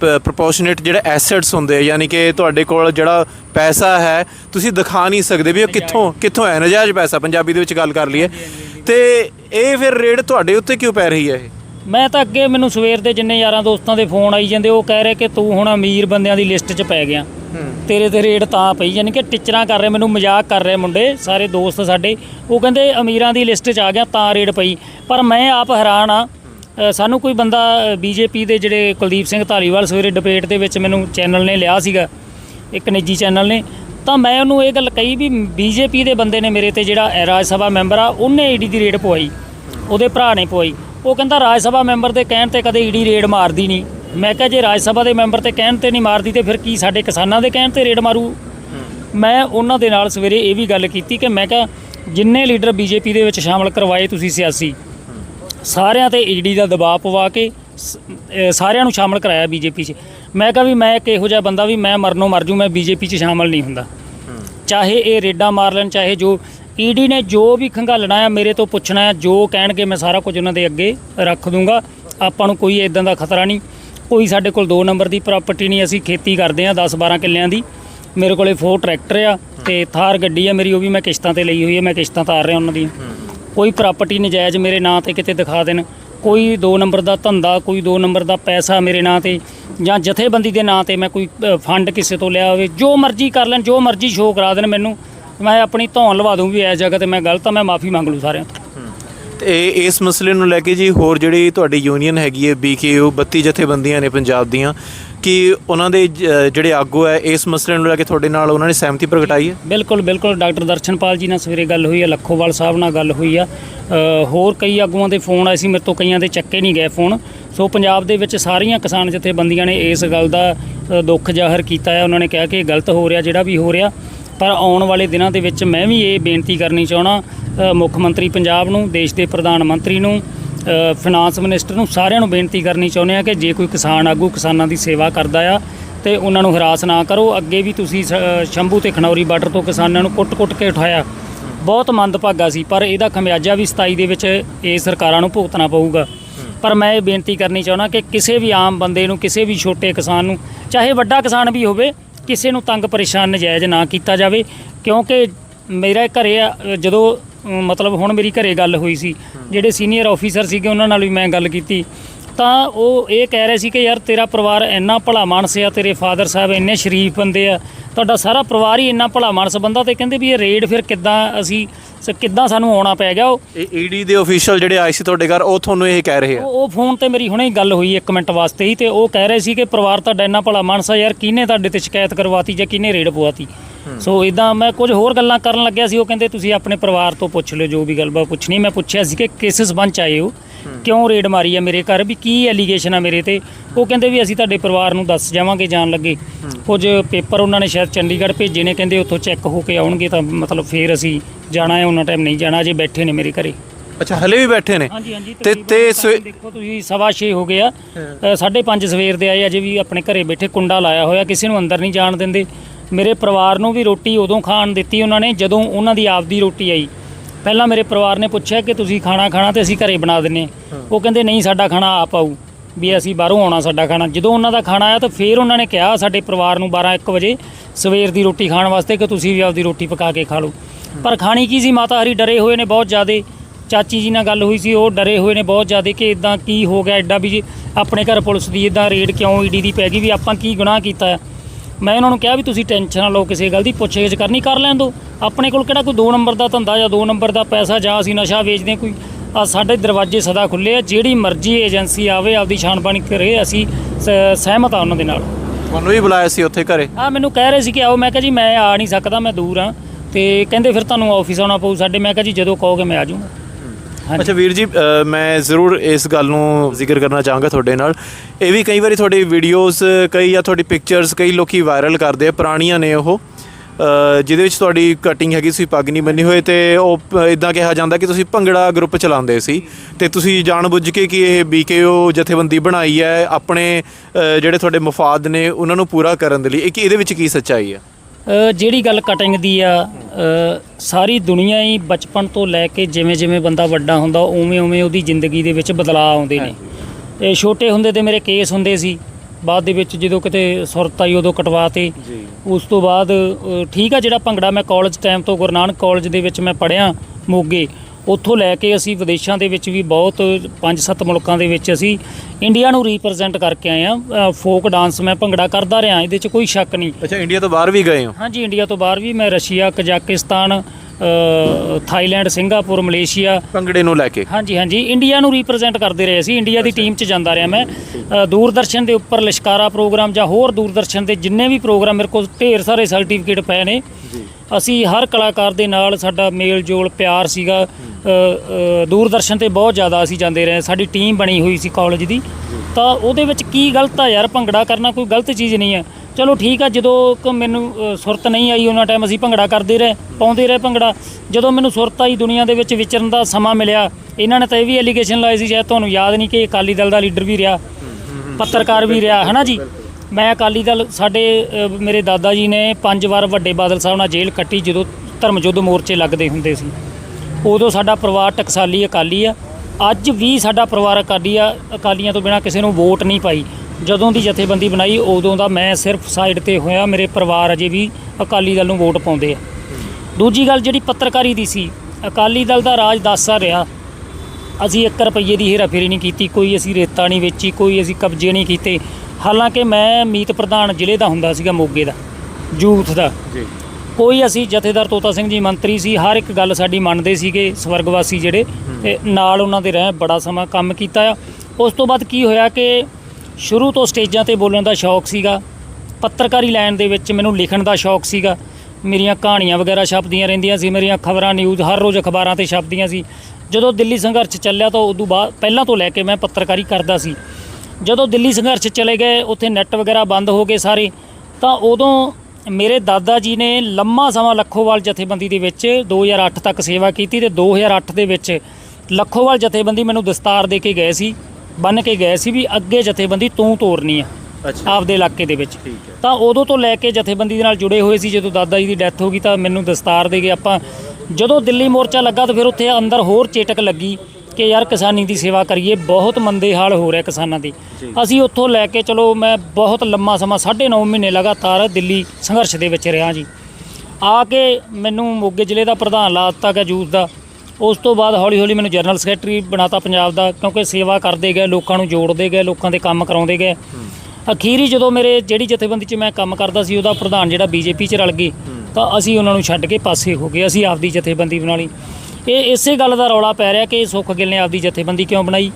ਪ੍ਰੋਪੋਰਸ਼ਨੇਟ ਜਿਹੜੇ ਐਸੈਟਸ ਹੁੰਦੇ ਆ ਯਾਨੀ ਕਿ ਤੁਹਾਡੇ ਕੋਲ ਜਿਹੜਾ ਪੈਸਾ ਹੈ ਤੁਸੀਂ ਦਿਖਾ ਨਹੀਂ ਸਕਦੇ ਵੀ ਉਹ ਕਿੱਥੋਂ ਕਿੱਥੋਂ ਹੈ ਨਜਾਇਜ਼ ਪੈਸਾ ਪੰਜਾਬੀ ਦੇ ਵਿੱਚ ਗੱਲ ਕਰ ਲਈਏ। ਤੇ ਇਹ ਫਿਰ ਰੇਡ ਤੁਹਾਡੇ ਉੱਤੇ ਕਿਉਂ ਪੈ ਰਹੀ ਹੈ ਇਹ? ਮੈਂ ਤਾਂ ਅੱਗੇ ਮੈਨੂੰ ਸਵੇਰ ਦੇ ਜਿੰਨੇ ਯਾਰਾਂ ਦੋਸਤਾਂ ਦੇ ਫੋਨ ਆਈ ਜਾਂਦੇ ਉਹ ਕਹਿ ਰਹੇ ਕਿ ਤੂੰ ਹੁਣ ਅਮੀਰ ਬੰਦਿਆਂ ਦੀ ਲਿਸਟ 'ਚ ਪੈ ਗਿਆ। ਤੇਰੇ ਤੇ ਰੇਡ ਤਾਂ ਪਈ ਯਾਨੀ ਕਿ ਟਿਚਰਾਂ ਕਰ ਰਹੇ ਮੈਨੂੰ ਮਜ਼ਾਕ ਕਰ ਰਹੇ ਮੁੰਡੇ ਸਾਰੇ ਦੋਸਤ ਸਾਡੇ। ਉਹ ਕਹਿੰਦੇ ਅਮੀਰਾਂ ਦੀ ਲਿਸਟ 'ਚ ਆ ਗਿਆ ਤਾਂ ਰੇਡ ਪਈ। ਪਰ ਮੈਂ ਆਪ ਹੈਰਾਨ ਆ ਸਾਨੂੰ ਕੋਈ ਬੰਦਾ ਬੀਜੇਪੀ ਦੇ ਜਿਹੜੇ ਕੁਲਦੀਪ ਸਿੰਘ ਧਾਲੀਵਾਲ ਸਵੇਰੇ ਡਿਬੇਟ ਦੇ ਵਿੱਚ ਮੈਨੂੰ ਚੈਨਲ ਨੇ ਲਿਆ ਸੀਗਾ ਇੱਕ ਨਿੱਜੀ ਚੈਨਲ ਨੇ ਤਾਂ ਮੈਂ ਉਹਨੂੰ ਇਹ ਗੱਲ ਕਹੀ ਵੀ ਬੀਜੇਪੀ ਦੇ ਬੰਦੇ ਨੇ ਮੇਰੇ ਤੇ ਜਿਹੜਾ ਰਾਜ ਸਭਾ ਮੈਂਬਰ ਆ ਉਹਨੇ ਈਡੀ ਦੀ ਰੇਡ ਪਵਾਈ ਉਹਦੇ ਭਰਾ ਨੇ ਪਵਾਈ। ਉਹ ਕਹਿੰਦਾ ਰਾਜ ਸਭਾ ਮੈਂਬਰ ਦੇ ਕਹਿਣ ਤੇ ਕਦੇ ਈਡੀ ਰੇਡ ਮਾਰਦੀ ਨਹੀਂ। ਮੈਂ ਕਿਹਾ ਜੇ ਰਾਜ ਸਭਾ ਦੇ ਮੈਂਬਰ ਤੇ ਕਹਿਣ ਤੇ ਨਹੀਂ ਮਾਰਦੀ ਤੇ ਫਿਰ ਕੀ ਸਾਡੇ ਕਿਸਾਨਾਂ ਦੇ ਕਹਿਣ ਤੇ ਰੇਡ ਮਾਰੂ? ਮੈਂ ਉਹਨਾਂ ਦੇ ਨਾਲ ਸਵੇਰੇ ਇਹ ਵੀ ਗੱਲ ਕੀਤੀ ਕਿ ਮੈਂ ਕਿਹਾ ਜਿੰਨੇ ਲੀਡਰ ਬੀਜੇਪੀ ਦੇ ਵਿੱਚ ਸ਼ਾਮਲ ਕਰਵਾਏ ਤੁਸੀਂ ਸਿਆਸੀ, ਸਾਰਿਆਂ ਤੇ ਈਡੀ ਦਾ ਦਬਾਅ ਪਵਾ ਕੇ ਸ- ਅਹ ਸਾਰਿਆਂ ਨੂੰ ਸ਼ਾਮਲ ਕਰਾਇਆ ਬੀਜੇਪੀ 'ਚ। ਮੈਂ ਕਿਹਾ ਵੀ ਮੈਂ ਇੱਕ ਇਹੋ ਜਿਹਾ ਬੰਦਾ ਵੀ ਮੈਂ ਮਰਨੋਂ ਮਰ ਜੂ, ਮੈਂ ਬੀਜੇਪੀ 'ਚ ਸ਼ਾਮਲ ਨਹੀਂ ਹੁੰਦਾ। ਚਾਹੇ ਇਹ ਰੇਡਾਂ ਮਾਰ ਲੈਣ, ਚਾਹੇ ਜੋ ਈਡੀ ਨੇ ਜੋ ਵੀ ਖੰਗਾਲਣਾ ਆ, ਮੇਰੇ ਤੋਂ ਪੁੱਛਣਾ ਆ, ਜੋ ਕਹਿਣਗੇ ਮੈਂ ਸਾਰਾ ਕੁਝ ਉਹਨਾਂ ਦੇ ਅੱਗੇ ਰੱਖ ਦੂੰਗਾ। ਆਪਾਂ ਨੂੰ ਕੋਈ ਇਦਾਂ ਦਾ ਖਤਰਾ ਨਹੀਂ। ਕੋਈ ਸਾਡੇ ਕੋਲ 2 ਨੰਬਰ ਦੀ ਪ੍ਰਾਪਰਟੀ ਨਹੀਂ, ਅਸੀਂ ਖੇਤੀ ਕਰਦੇ ਆ 10 12 ਕਿੱਲਿਆਂ ਦੀ। ਮੇਰੇ ਕੋਲੇ ਫੋਰ ਟਰੈਕਟਰ ਆ ਤੇ ਥਾਰ ਗੱਡੀ ਆ ਮੇਰੀ, ਉਹ ਵੀ ਮੈਂ ਕਿਸ਼ਤਾਂ ਤੇ ਲਈ ਹੋਈ ਹੈ ਮੈਂ ਕਿਸ਼ਤਾਂ ਤਾਰ ਰਿਹਾ ਉਹਨਾਂ ਦੀ ਕੋਈ ਪ੍ਰਾਪਰਟੀ ਨਜਾਇਜ਼ ਮੇਰੇ ਨਾਂ ਤੇ ਕਿਤੇ ਦਿਖਾ ਦੇਣ। ਕੋਈ 2 ਨੰਬਰ ਦਾ ਧੰਦਾ, ਕੋਈ 2 ਨੰਬਰ ਦਾ ਪੈਸਾ ਮੇਰੇ ਨਾਂ ਤੇ ਜਾਂ ਜਥੇਬੰਦੀ ਦੇ ਨਾਂ ਤੇ ਮੈਂ ਕੋਈ ਫੰਡ ਕਿਸੇ ਤੋਂ ਲਿਆ ਹੋਵੇ, ਜੋ ਮਰਜ਼ੀ ਕਰ ਲੈਣ, ਜੋ ਮਰਜ਼ੀ ਸ਼ੋਅ ਕਰਾ ਦੇਣ ਮੈਨੂੰ। ਮੈਂ ਆਪਣੀ ਧੌਣ ਲਵਾ ਦੂੰ ਵੀ ਇਸ ਜਗ੍ਹਾ ਤੇ ਮੈਂ ਗਲਤ ਆ ਮੈਂ ਮਾਫੀ ਮੰਗ ਲੂ ਸਾਰਿਆਂ ਤੋਂ। ਤੇ ਇਸ ਮਸਲੇ ਨੂੰ ਲੈ ਕੇ ਜੀ ਹੋਰ ਜਿਹੜੀ ਤੁਹਾਡੀ ਯੂਨੀਅਨ ਹੈਗੀ ਹੈ ਬੀਕੇਯੂ 32 ਜਥੇਬੰਦੀਆਂ ਨੇ ਪੰਜਾਬ ਦੀਆਂ ਕਿ ਉਹਨਾਂ ਦੇ ਜ- ਜਿਹੜੇ ਆਗੂ ਹੈ ਇਸ ਮਸਲੇ ਨੂੰ ਲੈ ਕੇ ਤੁਹਾਡੇ ਨਾਲ ਉਹਨਾਂ ਨੇ ਸਹਿਮਤੀ ਪ੍ਰਗਟਾਈ ਹੈ? ਬਿਲਕੁਲ ਬਿਲਕੁਲ। ਡਾਕਟਰ ਦਰਸ਼ਨਪਾਲ ਜੀ ਨਾਲ ਸਵੇਰੇ ਗੱਲ ਹੋਈ ਹੈ ਲੱਖੋਵਾਲ ਸਾਹਿਬ ਨਾਲ ਗੱਲ ਹੋਈ ਆ। ਅ, ਹੋਰ ਕਈ ਆਗੂਆਂ ਦੇ ਫੋਨ ਆਏ ਸੀ ਮੇਰੇ ਤੋਂ ਕਈਆਂ ਦੇ ਚੱਕੇ ਨਹੀਂ ਗਏ ਫੋਨ। ਸੋ ਪੰਜਾਬ ਦੇ ਵਿੱਚ ਸਾਰੀਆਂ ਕਿਸਾਨ ਜਥੇਬੰਦੀਆਂ ਨੇ ਇਸ ਗੱਲ ਦਾ ਅ, ਦੁੱਖ ਜ਼ਾਹਰ ਕੀਤਾ ਹੈ। ਉਹਨਾਂ ਨੇ ਕਿਹਾ ਕਿ ਇਹ ਗਲਤ ਹੋ ਰਿਹਾ ਜਿਹੜਾ ਵੀ ਹੋ ਰਿਹਾ। ਪਰ ਆਉਣ ਵਾਲੇ ਦਿਨਾਂ ਦੇ ਵਿੱਚ ਮੈਂ ਵੀ ਇਹ ਬੇਨਤੀ ਕਰਨੀ ਚਾਹਣਾ ਮੁੱਖ ਮੰਤਰੀ ਪੰਜਾਬ ਨੂੰ, ਦੇਸ਼ ਦੇ ਪ੍ਰਧਾਨ ਮੰਤਰੀ ਨੂੰ ਫਾਈਨਾਂਸ ਮਿਨਿਸਟਰ ਨੂੰ ਸਾਰਿਆਂ ਨੂੰ ਬੇਨਤੀ ਕਰਨੀ ਚਾਹੁੰਦੇ ਆ ਕਿ ਜੇ ਕੋਈ ਕਿਸਾਨ ਆਗੂ ਕਿਸਾਨਾਂ ਦੀ ਸੇਵਾ ਕਰਦਾ ਆ ਤੇ ਉਹਨਾਂ ਨੂੰ ਹਰਾਸ ਨਾ ਕਰੋ। ਅੱਗੇ ਵੀ ਤੁਸੀਂ ਸ- ਸ਼ੰਭੂ ਤੇ ਖਨੌਰੀ ਬਾਰਡਰ ਤੋਂ ਕਿਸਾਨਾਂ ਨੂੰ ਕੁੱਟ-ਕੁੱਟ ਕੇ ਉਠਾਇਆ। ਬਹੁਤ ਮੰਦਭਾਗਾ ਸੀ, ਪਰ ਇਹਦਾ ਖਮਿਆਜਾ ਵੀ 27 ਦੇ ਵਿੱਚ ਇਹ ਸਰਕਾਰਾਂ ਨੂੰ ਭੁਗਤਣਾ ਪਊਗਾ। ਪਰ ਮੈਂ ਇਹ ਬੇਨਤੀ ਕਰਨੀ ਚਾਹੁੰਦਾ ਕਿ ਕਿਸੇ ਵੀ ਆਮ ਬੰਦੇ ਨੂੰ, ਕਿਸੇ ਵੀ ਛੋਟੇ ਕਿਸਾਨ ਨੂੰ, ਚਾਹੇ ਵੱਡਾ ਕਿਸਾਨ ਵੀ ਹੋਵੇ ਕਿਸੇ ਨੂੰ ਤੰਗ ਪਰੇਸ਼ਾਨ ਨਜਾਇਜ਼ ਨਾ ਕੀਤਾ ਜਾਵੇ ਕਿਉਂਕਿ ਮੇਰਾ ਘਰੇ ਆ, ਜਦੋਂ ਅ, ਮਤਲਬ ਹੁਣ ਮੇਰੀ ਘਰੇ ਗੱਲ ਹੋਈ ਸੀ ਜਿਹੜੇ ਸੀਨੀਅਰ ਆਫੀਸਰ ਸੀਗੇ ਉਹਨਾਂ ਨਾਲ ਵੀ ਮੈਂ ਗੱਲ ਕੀਤੀ। ਤਾਂ ਉਹ ਇਹ ਕਹਿ ਰਹੇ ਸੀ ਕਿ ਯਾਰ ਤੇਰਾ ਪਰਿਵਾਰ ਇੰਨਾ ਭਲਾ ਮਾਨਸ ਆ ਤੇਰੇ ਫਾਦਰ ਸਾਹਿਬ ਇੰਨੇ ਸ਼ਰੀਫ ਬੰਦੇ ਆ ਤੁਹਾਡਾ ਸਾਰਾ ਪਰਿਵਾਰ ਹੀ ਇੰਨਾ ਭਲਾ ਮਾਨਸ ਬੰਦਾ ਤੇ ਕਹਿੰਦੇ ਵੀ ਇਹ ਰੇਡ ਫਿਰ ਕਿੱਦਾਂ ਅਸੀਂ ਸ- ਕਿੱਦਾਂ ਸਾਨੂੰ ਆਉਣਾ ਪੈ ਗਿਆ ਉਹ। ਇਹ ਈਡੀ ਦੇ ਅਫੀਸ਼ੀਅਲ ਜਿਹੜੇ ਆਏ ਸੀ ਤੁਹਾਡੇ ਘਰ ਉਹ ਤੁਹਾਨੂੰ ਇਹ ਕਹਿ ਰਹੇ ਆ? ਉਹ ਉਹ ਫੋਨ ਤੇ ਮੇਰੀ ਹੁਣੇ ਹੀ ਗੱਲ ਹੋਈ 1 ਮਿੰਟ ਵਾਸਤੇ ਹੀ ਤੇ ਉਹ ਕਹਿ ਰਹੇ ਸੀ ਕਿ ਪਰਿਵਾਰ ਤੁਹਾਡਾ ਇੰਨਾ ਭਲਾ ਮਾਨਸ ਆ ਯਾਰ ਕਿਹਨੇ ਤੁਹਾਡੇ ਤੇ ਸ਼ਿਕਾਇਤ ਕਰਵਾਤੀ ਜਾਂ ਕਿਹਨੇ ਰੇਡ ਪਵਾਤੀ? ਸੋ ਇਦਾਂ ਮੈਂ ਕੁਝ ਹੋਰ ਗੱਲਾਂ ਕਰਨ ਲੱਗਿਆ ਸੀ ਉਹ ਕਹਿੰਦੇ ਤੁਸੀਂ ਆਪਣੇ ਪਰਿਵਾਰ ਤੋਂ ਪੁੱਛ ਲਿਓ ਜੋ ਵੀ ਗੱਲਬਾਤ ਪੁੱਛਣੀ ਮੈਂ ਪੁੱਛਿਆ ਸੀ ਕਿ ਕਿਸ ਸਬੰਧ ਚ ਆਏ ਹੋ ਕਿਉਂ ਰੇਡ ਮਾਰੀ ਆ ਮੇਰੇ ਘਰ? ਵੀ ਕੀ ਐਲੀਗੇਸ਼ਨ ਆ ਮੇਰੇ ਤੇ? ਉਹ ਕਹਿੰਦੇ ਵੀ ਅਸੀਂ ਤੁਹਾਡੇ ਪਰਿਵਾਰ ਨੂੰ ਦੱਸ ਜਾਵਾਂਗੇ ਜਾਣ ਲੱਗੇ। ਕੁਝ ਪੇਪਰ ਉਹਨਾਂ ਨੇ ਸ਼ਾਇਦ ਚੰਡੀਗੜ੍ਹ ਭੇਜੇ ਨੇ ਕਹਿੰਦੇ ਉੱਥੋਂ ਚੈੱਕ ਹੋ ਕੇ ਆਉਣਗੇ ਤਾਂ ਮਤਲਬ ਫੇਰ ਅਸੀਂ ਜਾਣਾ ਹੈ ਉਹਨਾਂ ਟਾਈਮ ਨਹੀਂ ਜਾਣਾ ਅਜੇ ਬੈਠੇ ਨੇ ਮੇਰੇ ਘਰੇ। ਅੱਛਾ ਹਲੇ ਵੀ ਬੈਠੇ ਨੇ? ਹਾਂਜੀ ਹਾਂਜੀ ਤੇ ਤੇ ਦੇਖੋ ਤੁਸੀਂ ਸਵਾ ਹੋ ਗਿਆ 5:30 ਸਵੇਰ ਦੇ ਆਏ ਅਜੇ ਵੀ ਆਪਣੇ ਘਰੇ ਬੈਠੇ ਕੁੰਡਾ ਲਾਇਆ ਹੋਇਆ ਕਿਸੇ ਨੂੰ ਅੰਦਰ ਨਹੀਂ ਜਾਣ ਦਿੰਦੇ। ਮੇਰੇ ਪਰਿਵਾਰ ਨੂੰ ਵੀ ਰੋਟੀ ਉਦੋਂ ਖਾਣ ਦਿੱਤੀ ਉਹਨਾਂ ਨੇ ਜਦੋਂ ਉਹਨਾਂ ਦੀ ਆਪਦੀ ਰੋਟੀ ਆਈ। ਪਹਿਲਾਂ ਮੇਰੇ ਪਰਿਵਾਰ ਨੇ ਪੁੱਛਿਆ ਕਿ ਤੁਸੀਂ ਖਾਣਾ ਖਾਣਾ ਤੇ ਅਸੀਂ ਘਰੇ ਬਣਾ ਦਿੰਨੇ ਉਹ ਕਹਿੰਦੇ, ਨਹੀਂ, ਸਾਡਾ ਖਾਣਾ ਆਪ ਆਊ, ਵੀ ਅਸੀਂ ਬਾਹਰੋਂ ਆਉਣਾ ਸਾਡਾ ਖਾਣਾ। ਜਦੋਂ ਉਹਨਾਂ ਦਾ ਖਾਣਾ ਆਇਆ ਤਾਂ ਫਿਰ ਉਹਨਾਂ ਨੇ ਕਿਹਾ, ਸਾਡੇ ਪਰਿਵਾਰ ਨੂੰ 12 1 ਵਜੇ ਸਵੇਰ ਦੀ ਰੋਟੀ ਖਾਣ ਵਾਸਤੇ ਕਿ ਤੁਸੀਂ ਵੀ ਆਪਦੀ ਰੋਟੀ ਪਕਾ ਕੇ ਖਾ ਲਓ। ਪਰ ਖਾਣੀ ਕੀ ਸੀ? ਮਾਤਾ ਹਰੀ ਡਰੇ ਹੋਏ ਨੇ ਬਹੁਤ ਜ਼ਿਆਦੇ। ਚਾਚੀ ਜੀ ਨਾਲ ਗੱਲ ਹੋਈ ਸੀ, ਉਹ ਡਰੇ ਹੋਏ ਨੇ ਬਹੁਤ ਜ਼ਿਆਦਾ ਕਿ ਇਦਾਂ ਕੀ ਹੋ ਗਿਆ ਐਡਾ ਵੀ ਜੀ ਆਪਣੇ ਘਰ ਪੁਲਿਸ ਦੀ ਇਦਾਂ ਰੇਡ ਕਿਉਂ ਈਡੀ ਦੀ ਪੈ ਗਈ ਵੀ ਆਪਾਂ ਕੀ ਗੁਨਾਹ ਕੀਤਾ? ਮੈਂ ਉਹਨਾਂ ਨੂੰ ਕਿਹਾ ਵੀ ਤੁਸੀਂ ਟੈਨਸ਼ਨ ਨਾ ਲਓ ਕਿਸੇ ਗੱਲ ਦੀ ਪੁੱਛਗਿੱਛ ਕਰਨੀ ਕਰ ਲੈਣ ਦਿਓ। ਆਪਣੇ ਕੋਲ ਕਿਹੜਾ ਕੋਈ 2 ਨੰਬਰ ਦਾ ਧੰਦਾ ਜਾਂ 2 ਨੰਬਰ ਦਾ ਪੈਸਾ ਜਾਂ ਅਸੀਂ ਨਸ਼ਾ ਵੇਚਦੇ ਕੋਈ? ਆ ਸਾਡੇ ਦਰਵਾਜ਼ੇ ਸਦਾ ਖੁੱਲੇ ਆ ਜਿਹੜੀ ਮਰਜ਼ੀ ਏਜੰਸੀ ਆਵੇ ਆਪਦੀ ਛਾਣਬਾਣੀ ਕਰੇ ਅਸੀਂ ਸਹਿਮਤ ਆ ਉਹਨਾਂ ਦੇ ਨਾਲ। ਤੁਹਾਨੂੰ ਵੀ ਬੁਲਾਇਆ ਸੀ ਉੱਥੇ ਘਰੇ? ਆ ਮੈਨੂੰ ਕਹਿ ਰਹੇ ਸੀ ਕਿ ਆਓ ਮੈਂ ਕਿਹਾ ਜੀ ਮੈਂ ਆ ਨਹੀਂ ਸਕਦਾ ਮੈਂ ਦੂਰ ਆ। ਤੇ ਕਹਿੰਦੇ ਫਿਰ ਤੁਹਾਨੂੰ ਆਫਿਸ ਆਉਣਾ ਪਊ ਸਾਡੇ ਮੈਂ ਕਿਹਾ ਜੀ ਜਦੋਂ ਕਹੋਗੇ ਮੈਂ ਆ ਜਾਊਂਗਾ। ਅੱਛਾ ਵੀਰ ਜੀ ਅ, ਮੈਂ ਜ਼ਰੂਰ ਇਸ ਗੱਲ ਨੂੰ ਜ਼ਿਕਰ ਕਰਨਾ ਚਾਹਾਂਗਾ ਤੁਹਾਡੇ ਨਾਲ। ਇਹ ਵੀ ਕਈ ਵਾਰੀ ਤੁਹਾਡੀ ਵੀਡੀਓਜ਼ ਕਈ ਜਾਂ ਤੁਹਾਡੀ ਪਿਕਚਰਸ ਕਈ ਲੋਕੀ ਵਾਇਰਲ ਕਰਦੇ ਆ ਪੁਰਾਣੀਆਂ ਨੇ ਉਹ। ਅ, ਜਿਹਦੇ ਵਿੱਚ ਤੁਹਾਡੀ ਕਟਿੰਗ ਹੈਗੀ ਤੁਸੀਂ ਪੱਗ ਨਹੀਂ ਬੰਨੀ ਹੋਏ ਤੇ ਉਹ ਇਦਾਂ ਕਿਹਾ ਜਾਂਦਾ ਕਿ ਤੁਸੀਂ ਭੰਗੜਾ ਗਰੁੱਪ ਚਲਾਉਂਦੇ ਸੀ। ਤੇ ਤੁਸੀਂ ਜਾਣਬੁੱਝ ਕੇ ਕਿ ਇਹ ਬੀਕੇਓ ਜਥੇਬੰਦੀ ਬਣਾਈ ਹੈ ਆਪਣੇ ਅ, ਜਿਹੜੇ ਤੁਹਾਡੇ ਮਫਾਦ ਨੇ ਉਹਨਾਂ ਨੂੰ ਪੂਰਾ ਕਰਨ ਦੇ ਲਈ। ਇਹ ਕੀ ਇਹਦੇ ਵਿੱਚ ਕੀ ਸੱਚਾਈ ਹੈ? ਜਿਹੜੀ ਗੱਲ ਕਟਿੰਗ ਦੀ ਆ ਸਾਰੀ ਦੁਨੀਆ ਹੀ ਬਚਪਨ ਤੋਂ ਲੈ ਕੇ ਜਿਵੇਂ ਜਿਵੇਂ ਬੰਦਾ ਵੱਡਾ ਹੁੰਦਾ ਉਵੇਂ ਉਵੇਂ ਉਹਦੀ ਜ਼ਿੰਦਗੀ ਦੇ ਵਿੱਚ ਬਦਲਾਅ ਆਉਂਦੇ ਨੇ। ਇਹ ਛੋਟੇ ਹੁੰਦੇ ਤੇ ਮੇਰੇ ਕੇਸ ਹੁੰਦੇ ਸੀ। ਬਾਅਦ ਦੇ ਵਿੱਚ ਜਦੋਂ ਕਿਤੇ ਸੁਰਤ ਆਈ ਉਦੋਂ ਕਟਵਾਤੇ ਉਸ ਤੋਂ ਬਾਅਦ ਠੀਕ ਆ ਜਿਹੜਾ ਭੰਗੜਾ ਮੈਂ ਕਾਲਜ ਟਾਈਮ ਤੋਂ ਗੁਰੂ ਨਾਨਕ ਕਾਲਜ ਦੇ ਵਿੱਚ ਮੈਂ ਪੜ੍ਹਿਆ ਮੋਗੇ। ਉੱਥੋਂ ਲੈ ਕੇ ਅਸੀਂ ਵਿਦੇਸ਼ਾਂ ਦੇ ਵਿੱਚ ਵੀ ਬਹੁਤ ਪੰਜ ਸੱਤ ਮੁਲਕਾਂ ਦੇ ਵਿੱਚ ਅਸੀਂ ਇੰਡੀਆ ਨੂੰ ਰਿਪਰੈਜ਼ੈਂਟ ਕਰਕੇ ਆਏ ਆ ਫੋਕ ਡਾਂਸ ਮੈਂ ਭੰਗੜਾ ਕਰਦਾ ਰਿਹਾ ਇਹਦੇ 'ਚ ਕੋਈ ਸ਼ੱਕ ਨਹੀਂ। ਅੱਛਾ ਇੰਡੀਆ ਤੋਂ ਬਾਹਰ ਵੀ ਗਏ ਹੋ? ਹਾਂਜੀ ਇੰਡੀਆ ਤੋਂ ਬਾਹਰ ਵੀ ਮੈਂ Russia Kazakhstan Thailand Singapore Malaysia. ਭੰਗੜੇ ਨੂੰ ਲੈ ਕੇ। ਹਾਂਜੀ ਹਾਂਜੀ। ਇੰਡੀਆ ਨੂੰ ਰਿਪਰੈਜ਼ੈਂਟ ਕਰਦੇ ਰਹੇ ਸੀ ਇੰਡੀਆ ਦੀ ਟੀਮ 'ਚ ਜਾਂਦਾ ਰਿਹਾ ਮੈਂ। ਦੂਰਦਰਸ਼ਨ ਦੇ ਉੱਪਰ ਲਿਸ਼ਕਾਰਾ ਪ੍ਰੋਗਰਾਮ ਜਾਂ ਹੋਰ ਦੂਰਦਰਸ਼ਨ ਦੇ ਜਿੰਨੇ ਵੀ ਪ੍ਰੋਗਰਾਮ ਮੇਰੇ ਕੋਲ ਢੇਰ ਸਾਰੇ ਸਰਟੀਫਿਕੇਟ ਪਏ ਨੇ। ਅਸੀਂ ਹਰ ਕਲਾਕਾਰ ਦੇ ਨਾਲ ਸਾਡਾ ਮੇਲ ਜੋਲ ਪਿਆਰ ਸੀਗਾ। ਦੂਰਦਰਸ਼ਨ ਤੇ ਬਹੁਤ ਜ਼ਿਆਦਾ ਅਸੀਂ ਜਾਂਦੇ ਰਹੇ। ਸਾਡੀ ਟੀਮ ਬਣੀ ਹੋਈ ਸੀ ਕਾਲਜ ਦੀ। ਤਾਂ ਉਹਦੇ ਵਿੱਚ ਕੀ ਗਲਤ ਆ ਯਾਰ? ਭੰਗੜਾ ਕਰਨਾ ਕੋਈ ਗਲਤ ਚੀਜ਼ ਨਹੀਂ ਹੈ ਚਲੋ ਠੀਕ ਆ, ਜਦੋਂ ਕ ਮੈਨੂੰ ਸੁਰਤ ਨਹੀਂ ਆਈ ਉਹਨਾਂ ਟਾਈਮ ਅਸੀਂ ਭੰਗੜਾ ਕਰਦੇ ਰਹੇ, ਪਾਉਂਦੇ ਰਹੇ ਭੰਗੜਾ। ਜਦੋਂ ਮੈਨੂੰ ਸੁਰਤ ਆਈ ਦੁਨੀਆ ਦੇ ਵਿੱਚ ਵਿਚਰਨ ਦਾ ਸਮਾਂ ਮਿਲਿਆ, ਇਹਨਾਂ ਨੇ ਤਾਂ ਇਹ ਵੀ ਐਲੀਗੇਸ਼ਨ ਲਾਏ ਸੀ, ਸ਼ਾਇਦ ਤੁਹਾਨੂੰ ਯਾਦ ਨਹੀਂ ਕਿ ਅਕਾਲੀ ਦਲ ਦਾ ਲੀਡਰ ਵੀ ਰਿਹਾ, ਪੱਤਰਕਾਰ ਵੀ ਰਿਹਾ, ਹਨਾ ਜੀ? ਮੈਂ ਅਕਾਲੀ ਦਲ, ਸਾਡੇ ਮੇਰੇ ਦਾਦਾ ਜੀ ਨੇ ਪੰਜ ਵਾਰ ਵੱਡੇ ਬਾਦਲ ਸਾਹਿਬ ਨਾਲ ਜੇਲ੍ਹ ਕੱਟੀ ਜਦੋਂ ਧਰਮ ਯੁੱਧ ਮੋਰਚੇ ਲੱਗਦੇ ਹੁੰਦੇ ਸੀ। ਉਦੋਂ ਸਾਡਾ ਪਰਿਵਾਰ ਟਕਸਾਲੀ ਅਕਾਲੀ ਆ। ਅੱਜ ਵੀ ਸਾਡਾ ਪਰਿਵਾਰ ਅਕਾਲੀ ਆ, ਅਕਾਲੀਆਂ ਤੋਂ ਬਿਨਾ ਕਿਸੇ ਨੂੰ ਵੋਟ ਨਹੀਂ ਪਾਈ। ਜਦੋਂ ਦੀ ਜਥੇਬੰਦੀ ਬਣਾਈ ਉਦੋਂ ਦਾ ਮੈਂ ਸਿਰਫ ਸਾਈਡ ਤੇ ਹੋਇਆ ਮੇਰੇ ਪਰਿਵਾਰ ਅਜੇ ਵੀ ਅਕਾਲੀ ਦਲ ਨੂੰ ਵੋਟ ਪਾਉਂਦੇ ਆ। ਦੂਜੀ ਗੱਲ ਜਿਹੜੀ ਪੱਤਰਕਾਰੀ ਦੀ ਸੀ ਅਕਾਲੀ ਦਲ ਦਾ ਰਾਜ 10 ਸਾਲ ਰਿਹਾ। ਅਸੀਂ 1 ਰੁਪਏ ਦੀ ਹੇਰਾਫੇਰੀ ਨਹੀਂ ਕੀਤੀ ਕੋਈ ਅਸੀਂ ਰੇਤਾ ਨਹੀਂ ਵੇਚੀ ਕੋਈ ਅਸੀਂ ਕਬਜ਼ੇ ਨਹੀਂ ਕੀਤੇ। ਹਾਲਾਂਕਿ ਮੈਂ ਮੀਤ ਪ੍ਰਧਾਨ ਜ਼ਿਲ੍ਹੇ ਦਾ ਹੁੰਦਾ ਸੀਗਾ ਮੋਗੇ ਦਾ ਯੂਥ ਦਾ। ਜੀ। ਕੋਈ ਅਸੀਂ ਜਥੇਦਾਰ ਤੋਤਾ ਸਿੰਘ ਜੀ ਮੰਤਰੀ ਸੀ ਹਰ ਇੱਕ ਗੱਲ ਸਾਡੀ ਮੰਨਦੇ ਸੀਗੇ ਸਵਰਗਵਾਸੀ ਜਿਹੜੇ। ਤੇ ਨਾਲ ਉਹਨਾਂ ਦੇ ਰਹਿ ਬੜਾ ਸਮਾਂ ਕੰਮ ਕੀਤਾ ਆ। ਉਸ ਤੋਂ ਬਾਅਦ ਕੀ ਹੋਇਆ ਕਿ ਸ਼ੁਰੂ ਤੋਂ ਸਟੇਜਾਂ ਤੇ ਬੋਲਣ ਦਾ ਸ਼ੌਕ ਸੀਗਾ। ਪੱਤਰਕਾਰੀ ਲਾਈਨ ਦੇ ਵਿੱਚ ਮੈਨੂੰ ਲਿਖਣ ਦਾ ਸ਼ੌਕ ਸੀਗਾ। ਮੇਰੀਆਂ ਕਹਾਣੀਆਂ ਵਗੈਰਾ ਛਪਦੀਆਂ ਰਹਿੰਦੀਆਂ ਸੀ, ਮੇਰੀਆਂ ਖਬਰਾਂ ਨਿਊਜ਼ ਹਰ ਰੋਜ਼ ਅਖਬਾਰਾਂ ਤੇ ਛਪਦੀਆਂ ਸੀ। ਜਦੋਂ ਦਿੱਲੀ ਸੰਘਰਸ਼ ਚੱਲਿਆ ਤਾਂ ਉਦੋਂ ਬਾਅਦ ਪਹਿਲਾਂ ਤੋਂ ਲੈ ਕੇ ਮੈਂ ਪੱਤਰਕਾਰੀ ਕਰਦਾ ਸੀ। ਜਦੋਂ ਦਿੱਲੀ ਸੰਘਰਸ਼ ਚਲੇ ਗਏ, ਉੱਥੇ ਨੈੱਟ ਵਗੈਰਾ ਬੰਦ ਹੋ ਗਏ ਸਾਰੇ, ਤਾਂ ਉਦੋਂ ਮੇਰੇ ਦਾਦਾ ਜੀ ਨੇ ਲੰਮਾ ਸਮਾਂ ਲੱਖੋਵਾਲ ਜਥੇਬੰਦੀ ਦੇ ਵਿੱਚ 2008 ਤੱਕ ਸੇਵਾ ਕੀਤੀ ਤੇ 2008 ਦੇ ਵਿੱਚ ਲੱਖੋਵਾਲ ਜਥੇਬੰਦੀ ਮੈਨੂੰ ਦਸਤਾਰ ਦੇ ਕੇ ਗਏ ਸੀ। ਬੰਨ ਕੇ ਗਏ ਸੀ ਵੀ ਅੱਗੇ ਜਥੇਬੰਦੀ ਤੂੰ ਤੋਰਨੀ ਆ ਅੱਛਾ। ਆਪਦੇ ਇਲਾਕੇ ਦੇ ਵਿੱਚ। ਠੀਕ ਹੈ। ਤਾਂ ਉਦੋਂ ਤੋਂ ਲੈ ਕੇ ਜਥੇਬੰਦੀ ਦੇ ਨਾਲ ਜੁੜੇ ਹੋਏ ਸੀ ਜਦੋਂ ਦਾਦਾ ਜੀ ਦੀ ਡੈਥ ਹੋ ਗਈ ਤਾਂ ਮੈਨੂੰ ਦਸਤਾਰ ਦੇ ਕੇ ਆਪਾਂ ਜਦੋਂ ਦਿੱਲੀ ਮੋਰਚਾ ਲੱਗਾ ਤਾਂ ਫਿਰ ਉੱਥੇ ਅੰਦਰ ਹੋਰ ਚੇਟਕ ਲੱਗੀ ਕਿ ਯਾਰ ਕਿਸਾਨੀ ਦੀ ਸੇਵਾ ਕਰੀਏ ਬਹੁਤ ਮੰਦੇ ਹਾਲ ਹੋ ਰਿਹਾ ਕਿਸਾਨਾਂ ਦੇ। ਅਸੀਂ ਉੱਥੋਂ ਲੈ ਕੇ ਚਲੋ ਮੈਂ ਬਹੁਤ ਲੰਮਾ ਸਮਾਂ 9.5 ਮਹੀਨੇ ਲਗਾਤਾਰ ਦਿੱਲੀ ਸੰਘਰਸ਼ ਦੇ ਵਿੱਚ ਰਿਹਾ ਜੀ। ਆ ਕੇ ਮੈਨੂੰ ਮੋਗੇ ਜ਼ਿਲ੍ਹੇ ਦਾ ਪ੍ਰਧਾਨ ਲਾ ਦਿੱਤਾ ਗਿਆ ਯੂਥ ਦਾ। ਉਸ ਤੋਂ ਬਾਅਦ ਹੌਲੀ ਹੌਲੀ ਮੈਨੂੰ ਜਨਰਲ ਸੈਕਟਰੀ ਬਣਾਤਾ ਪੰਜਾਬ ਦਾ ਕਿਉਂਕਿ ਸੇਵਾ ਕਰਦੇ ਗਏ ਲੋਕਾਂ ਨੂੰ ਜੋੜਦੇ ਗਏ ਲੋਕਾਂ ਦੇ ਕੰਮ ਕਰਾਉਂਦੇ ਗਏ। ਅਖੀਰੀ ਜਦੋਂ ਮੇਰੇ ਜਿਹੜੀ ਜਥੇਬੰਦੀ 'ਚ ਮੈਂ ਕੰਮ ਕਰਦਾ ਸੀ ਉਹਦਾ ਪ੍ਰਧਾਨ ਜਿਹੜਾ ਬੀਜੇਪੀ 'ਚ ਰਲ ਗਈ ਤਾਂ ਅਸੀਂ ਉਹਨਾਂ ਨੂੰ ਛੱਡ ਕੇ ਪਾਸੇ ਹੋ ਗਏ ਅਸੀਂ ਆਪਦੀ ਜਥੇਬੰਦੀ ਬਣਾ ਲਈ। ਇਹ ਇਸੇ ਗੱਲ ਦਾ ਰੌਲਾ ਪੈ ਰਿਹਾ ਕਿ ਸੁੱਖ ਗਿੱਲ ਨੇ ਆਪਦੀ ਜਥੇਬੰਦੀ ਕਿਉਂ ਬਣਾਈ?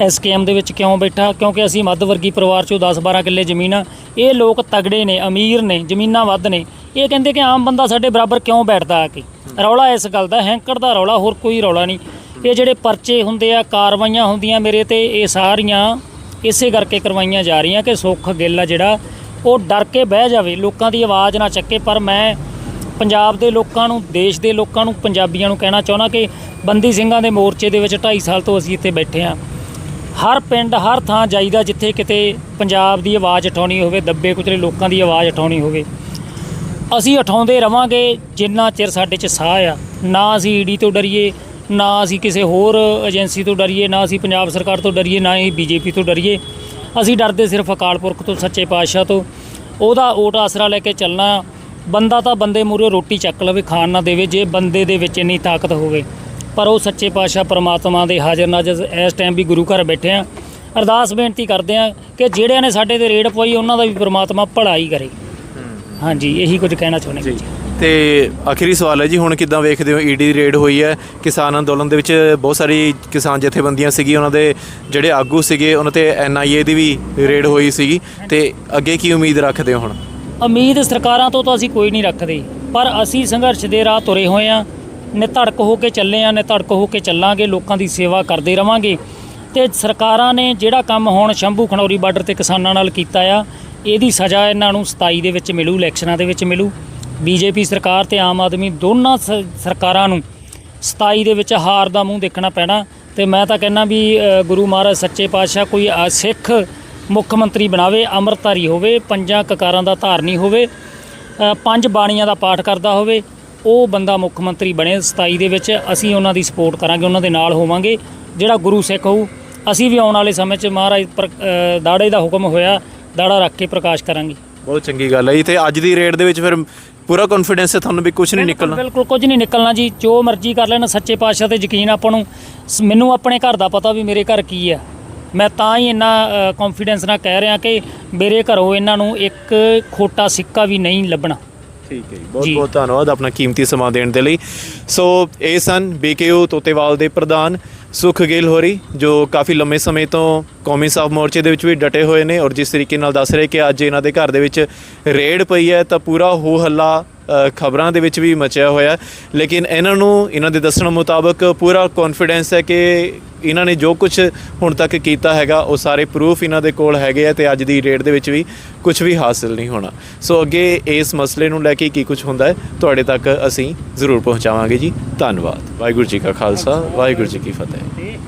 ਐਸਕੇਐਮ ਦੇ ਵਿੱਚ ਕਿਉਂ ਬੈਠਾ? ਕਿਉਂਕਿ ਅਸੀਂ ਮੱਧ ਵਰਗੀ ਪਰਿਵਾਰ ਚੋਂ 10-12 ਕਿੱਲੇ ਜ਼ਮੀਨ ਆ। ਇਹ ਲੋਕ ਤਗੜੇ ਨੇ, ਅਮੀਰ ਨੇ, ਜ਼ਮੀਨਾਂ ਵੱਧ ਨੇ। ਇਹ ਕਹਿੰਦੇ ਕਿ ਆਮ ਬੰਦਾ ਸਾਡੇ ਬਰਾਬਰ ਕਿਉਂ ਬੈਠਦਾ ਆ ਕੇ? ਰੌਲਾ ਇਸ ਗੱਲ ਦਾ, ਹੈਂਕੜ ਦਾ ਰੌਲਾ, ਹੋਰ ਕੋਈ ਰੌਲਾ ਨਹੀਂ। ਇਹ ਜਿਹੜੇ ਪਰਚੇ ਹੁੰਦੇ ਆ, ਕਾਰਵਾਈਆਂ ਹੁੰਦੀਆਂ ਮੇਰੇ ਤੇ, ਇਹ ਸਾਰੀਆਂ ਇਸੇ ਕਰਕੇ ਕਰਵਾਈਆਂ ਜਾ ਰਹੀਆਂ ਕਿ ਸੁੱਖ ਗਿੱਲ ਆ ਜਿਹੜਾ, ਉਹ ਡਰ ਕੇ ਬਹਿ ਜਾਵੇ। ਲੋਕਾਂ ਦੀ ਆਵਾਜ਼ ਨਾ ਚੱਕੇ, ਪਰ ਮੈਂ ਪੰਜਾਬ ਦੇ ਲੋਕਾਂ ਨੂੰ, ਦੇਸ਼ ਦੇ ਲੋਕਾਂ ਨੂੰ, ਪੰਜਾਬੀਆਂ ਨੂੰ ਕਹਿਣਾ ਚਾਹੁੰਦਾ ਕਿ ਬੰਦੀ ਸਿੰਘਾਂ ਦੇ ਮੋਰਚੇ ਦੇ ਵਿੱਚ 2.5 ਸਾਲ ਤੋਂ ਅਸੀਂ ਇੱਥੇ ਬੈਠੇ ਹਾਂ। ਹਰ ਪਿੰਡ, ਹਰ ਥਾਂ ਜਾਈਦਾ ਜਿੱਥੇ ਕਿਤੇ ਪੰਜਾਬ ਦੀ ਆਵਾਜ਼ ਉਠਾਉਣੀ ਹੋਵੇ, ਦੱਬੇ ਕੁਚਲੇ ਲੋਕਾਂ ਦੀ ਆਵਾਜ਼ ਉਠਾਉਣੀ ਹੋਵੇ। ਅਸੀਂ ਉਠਾਉਂਦੇ ਰਵਾਂਗੇ ਜਿੰਨਾ ਚਿਰ ਸਾਡੇ 'ਚ ਸਾਹ ਆ। ਨਾ ਅਸੀਂ ਈਡੀ ਤੋਂ ਡਰੀਏ, ਨਾ ਅਸੀਂ ਕਿਸੇ ਹੋਰ ਏਜੰਸੀ ਤੋਂ ਡਰੀਏ, ਨਾ ਅਸੀਂ ਪੰਜਾਬ ਸਰਕਾਰ ਤੋਂ ਡਰੀਏ, ਨਾ ਹੀ ਬੀਜੇਪੀ ਤੋਂ ਡਰੀਏ। ਅਸੀਂ ਡਰਦੇ ਸਿਰਫ ਅਕਾਲ ਪੁਰਖ ਤੋਂ, ਸੱਚੇ ਪਾਤਸ਼ਾਹ ਤੋਂ। ਉਹਦਾ ਓਟ ਆਸਰਾ ਲੈ ਕੇ ਚੱਲਣਾ, ਬੰਦਾ ਤਾਂ ਬੰਦੇ ਮੂਹਰੇ ਰੋਟੀ ਚੱਕ ਲਵੇ, ਖਾਣ ਨਾ ਦੇਵੇ, ਜੇ ਬੰਦੇ ਦੇ ਵਿੱਚ ਇੰਨੀ ਤਾਕਤ ਹੋਵੇ। ਪਰ ਉਹ ਸੱਚੇ ਪਾਤਸ਼ਾਹ ਪ੍ਰਮਾਤਮਾ ਦੇ ਹਾਜ਼ਰ ਨਾਜ਼ਰ ਇਸ ਟਾਈਮ ਵੀ ਗੁਰੂ ਘਰ ਬੈਠੇ ਆ। ਅਰਦਾਸ ਬੇਨਤੀ ਕਰਦੇ ਆ ਕਿ ਜਿਹੜਿਆਂ ਨੇ ਸਾਡੇ ਤੇ ਰੇਡ ਪਵਾਈ ਉਹਨਾਂ ਦਾ ਵੀ ਪ੍ਰਮਾਤਮਾ ਭਲਾ ਹੀ ਕਰੇ। ਹਾਂਜੀ ਇਹੀ ਕੁਝ ਕਹਿਣਾ ਚਾਹੁੰਦੇ ਜੀ। ਤੇ ਆਖਰੀ ਸਵਾਲ ਹੈ ਜੀ ਹੁਣ ਕਿੱਦਾਂ ਵੇਖਦੇ ਹੋ ਈਡੀ ਦੀ ਰੇਡ ਹੋਈ ਹੈ? ਕਿਸਾਨ ਅੰਦੋਲਨ ਦੇ ਵਿੱਚ ਬਹੁਤ ਸਾਰੀ ਕਿਸਾਨ ਜਥੇਬੰਦੀਆਂ ਸੀਗੀ ਉਹਨਾਂ ਦੇ ਜਿਹੜੇ ਆਗੂ ਸੀਗੇ ਉਹਨਾਂ ਤੇ ਐਨਆਈਏ ਦੀ ਵੀ ਰੇਡ ਹੋਈ ਸੀਗੀ। ਤੇ ਅੱਗੇ ਕੀ ਉਮੀਦ ਰੱਖਦੇ ਹੋ ਹੁਣ? ਉਮੀਦ ਸਰਕਾਰਾਂ ਤੋਂ ਤਾਂ ਅਸੀਂ ਕੋਈ ਨਹੀਂ ਰੱਖਦੇ ਪਰ ਅਸੀਂ ਸੰਘਰਸ਼ ਦੇ ਰਾਹ ਤੁਰੇ ਹੋਏ ਆ ਨਿਧੜਕ ਹੋ ਕੇ ਚੱਲੇ ਆ ਨਿਧੜਕ ਹੋ ਕੇ ਚੱਲਾਂਗੇ, ਲੋਕਾਂ ਦੀ ਸੇਵਾ ਕਰਦੇ ਰਵਾਂਗੇ। ਤੇ ਸਰਕਾਰਾਂ ਨੇ ਜਿਹੜਾ ਕੰਮ ਹੁਣ ਸ਼ੰਭੂ ਖਨੌਰੀ ਬਾਰਡਰ ਤੇ ਕਿਸਾਨਾਂ ਨਾਲ ਕੀਤਾ ਆ, ਇਹਦੀ ਸਜ਼ਾ ਇਹਨਾਂ ਨੂੰ 27 ਦੇ ਵਿੱਚ ਮਿਲੂ, ਇਲੈਕਸ਼ਨਾਂ ਦੇ ਵਿੱਚ ਮਿਲੂ। ਬੀਜੇਪੀ ਸਰਕਾਰ ਤੇ ਆਮ ਆਦਮੀ ਦੋਨਾਂ ਸ- ਸਰਕਾਰਾਂ ਨੂੰ 27 ਦੇ ਵਿੱਚ ਹਾਰ ਦਾ ਮੂੰਹ ਦੇਖਣਾ ਪੈਣਾ। ਤੇ ਮੈਂ ਤਾਂ ਕਹਿੰਦਾ ਵੀ ਗੁਰੂ ਮਹਾਰਾਜ ਸੱਚੇ ਪਾਤਸ਼ਾਹ ਕੋਈ ਸਿੱਖ ਮੁੱਖ ਮੰਤਰੀ ਬਣਾਵੇ, ਅੰਮ੍ਰਿਤਧਾਰੀ ਹੋਵੇ, ਪੰਜਾਂ ਕਕਾਰਾਂ ਦਾ ਧਾਰਨੀ ਹੋਵੇ ਪੰਜ ਬਾਣੀਆਂ ਦਾ ਪਾਠ ਕਰਦਾ ਹੋਵੇ ਉਹ ਬੰਦਾ ਮੁੱਖ ਮੰਤਰੀ ਬਣੇ 27 ਦੇ ਵਿੱਚ ਅਸੀਂ ਉਹਨਾਂ ਦੀ ਸਪੋਰਟ ਕਰਾਂਗੇ ਉਹਨਾਂ ਦੇ ਨਾਲ ਹੋਵਾਂਗੇ। ਜਿਹੜਾ ਗੁਰੂ ਸਿੱਖ ਹੋਊ ਅਸੀਂ ਵੀ ਆਉਣ ਵਾਲੇ ਸਮੇਂ 'ਚ ਮਹਾਰਾਜ ਦਾੜੇ ਦਾ ਹੁਕਮ ਹੋਇਆ ਦਾੜਾ ਰੱਖ ਕੇ ਪ੍ਰਕਾਸ਼ ਕਰਾਂਗੇ। ਬਹੁਤ ਚੰਗੀ ਗੱਲ ਹੈ ਜੀ ਤੇ ਅੱਜ ਦੀ ਰੇਡ ਦੇ ਵਿੱਚ ਫਿਰ ਪੂਰਾ ਕੌਨਫੀਡੈਂਸ ਹੈ ਤੁਹਾਨੂੰ ਵੀ ਕੁਝ ਨਹੀਂ ਨਿਕਲਣਾ। ਬਿਲਕੁਲ ਕੁਝ ਨਹੀਂ ਨਿਕਲਣਾ ਜੀ ਜੋ ਮਰਜ਼ੀ ਕਰ ਲੈਣ ਸੱਚੇ ਪਾਤਸ਼ਾਹ ਤੇ ਯਕੀਨ ਆਪਾਂ ਨੂੰ। ਮੈਨੂੰ ਆਪਣੇ ਘਰ ਦਾ ਪਤਾ ਵੀ ਮੇਰੇ ਘਰ ਕੀ ਆ ਮੈਂ ਤਾਂ ਹੀ ਇੰਨਾ ਕੌਨਫੀਡੈਂਸ ਨਾਲ ਕਹਿ ਰਿਹਾ ਕਿ ਮੇਰੇ ਘਰੋਂ ਇਹਨਾਂ ਨੂੰ ਇੱਕ ਖੋਟਾ ਸਿੱਕਾ ਵੀ ਨਹੀਂ ਲੱਭਣਾ। ਠੀਕ ਹੈ ਜੀ ਬਹੁਤ। ਬਹੁਤ ਧੰਨਵਾਦ ਆਪਣਾ ਕੀਮਤੀ ਸਮਾਂ ਦੇਣ ਦੇ ਲਈ ਸੋ ਇਹ ਸਨ ਬੀਕੇਯੂ ਤੋਤੇਵਾਲ ਦੇ ਪ੍ਰਧਾਨ ਸੁਖ ਗਿੱਲ ਹੋਰੀ ਜੋ ਕਾਫੀ ਲੰਮੇ ਸਮੇਂ ਤੋਂ ਕੌਮੀ ਸਾਫ਼ ਮੋਰਚੇ ਦੇ ਵਿੱਚ ਵੀ ਡਟੇ ਹੋਏ ਨੇ ਔਰ ਜਿਸ ਤਰੀਕੇ ਨਾਲ ਦੱਸ ਰਹੇ ਕਿ ਅੱਜ ਇਹਨਾਂ ਦੇ ਘਰ ਦੇ ਵਿੱਚ ਰੇਡ ਪਈ ਹੈ ਤਾਂ ਪੂਰਾ ਹੋ ਹੱਲਾ ਖਬਰਾਂ ਦੇ ਵਿੱਚ ਵੀ ਮਚਿਆ ਹੋਇਆ ਲੇਕਿਨ ਇਹਨਾਂ ਨੂੰ, ਇਹਨਾਂ ਦੇ ਦੱਸਣ ਮੁਤਾਬਕ ਪੂਰਾ ਕੌਨਫੀਡੈਂਸ ਹੈ ਕਿ ਇਹਨਾਂ ਨੇ ਜੋ ਕੁਝ ਹੁਣ ਤੱਕ ਕੀਤਾ ਹੈਗਾ, ਉਹ ਸਾਰੇ ਪ੍ਰੂਫ ਇਹਨਾਂ ਦੇ ਕੋਲ ਹੈਗੇ ਆ ਤੇ ਅੱਜ ਦੀ ਡੇਟ ਦੇ ਵਿੱਚ ਵੀ ਕੁਝ ਵੀ ਹਾਸਿਲ ਨਹੀਂ ਹੋਣਾ। ਸੋ ਅੱਗੇ ਇਸ ਮਸਲੇ ਨੂੰ ਲੈ ਕੇ ਕੀ ਕੁਝ ਹੁੰਦਾ ਹੈ, ਤੁਹਾਡੇ ਤੱਕ ਅਸੀਂ ਜ਼ਰੂਰ ਪਹੁੰਚਾਵਾਂਗੇ ਜੀ। ਧੰਨਵਾਦ। ਵਾਹਿਗੁਰੂ ਜੀ ਕਾ ਖਾਲਸਾ, ਵਾਹਿਗੁਰੂ ਜੀ ਕੀ ਫਤਿਹ।